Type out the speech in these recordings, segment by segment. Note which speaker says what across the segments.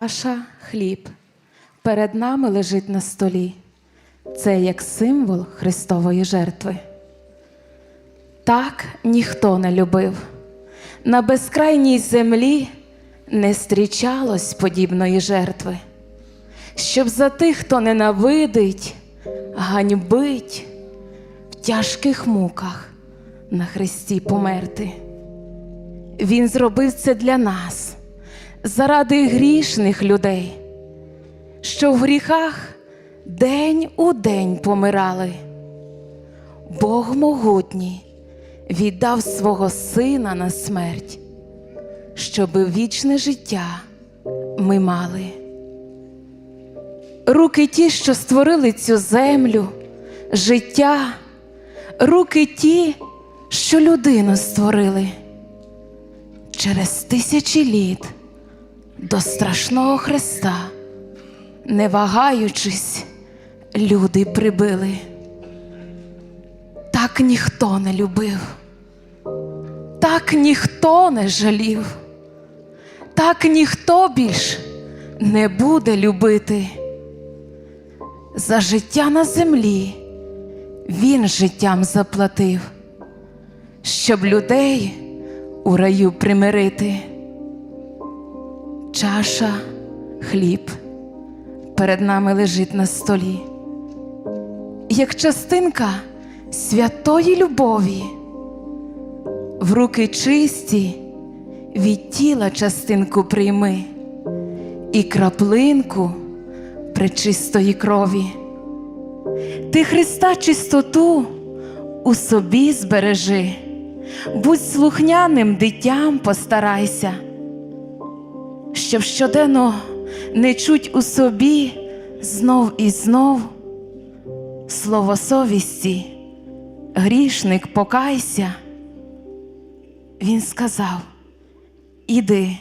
Speaker 1: Аша хліб перед нами лежить на столі. Це як символ Христової жертви. Так ніхто не любив. На безкрайній землі не зустрічалось подібної жертви, щоб за тих, хто ненавидить, ганьбить, в тяжких муках на хресті померти. Він зробив це для нас, заради грішних людей, що в гріхах день у день помирали. Бог могутній віддав свого сина на смерть, щоби вічне життя ми мали. Руки ті, що створили цю землю, життя, руки ті, що людину створили через тисячі літ до страшного Христа, не вагаючись, люди прибили. Так ніхто не любив, так ніхто не жалів, так ніхто більш не буде любити. За життя на землі він життям заплатив, щоб людей у раю примирити. Чаша, хліб. Перед нами лежить на столі, як частинка святої любові, в руки чисті від тіла частинку прийми. І краплинку пречистої крові. Ти Христа чистоту у собі збережи, будь слухняним дитям постарайся, щоб щоденно не чуть у собі знов і знов слово совісті, грішник покайся. Він сказав: Іди,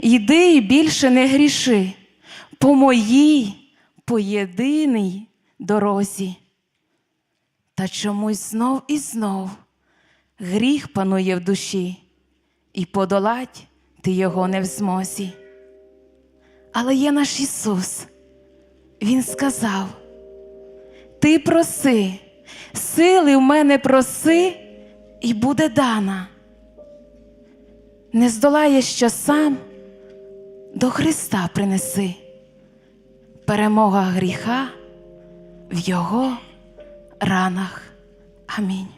Speaker 1: іди і більше не гріши по моїй по єдиній дорозі. Та чомусь знов і знов гріх панує в душі, і подолать ти його не в змозі. Але є наш Ісус, Він сказав: Ти проси, сили в мене проси, і буде дана. Не здолаєш, що сам до Христа принеси. Перемога гріха в Його ранах. Амінь.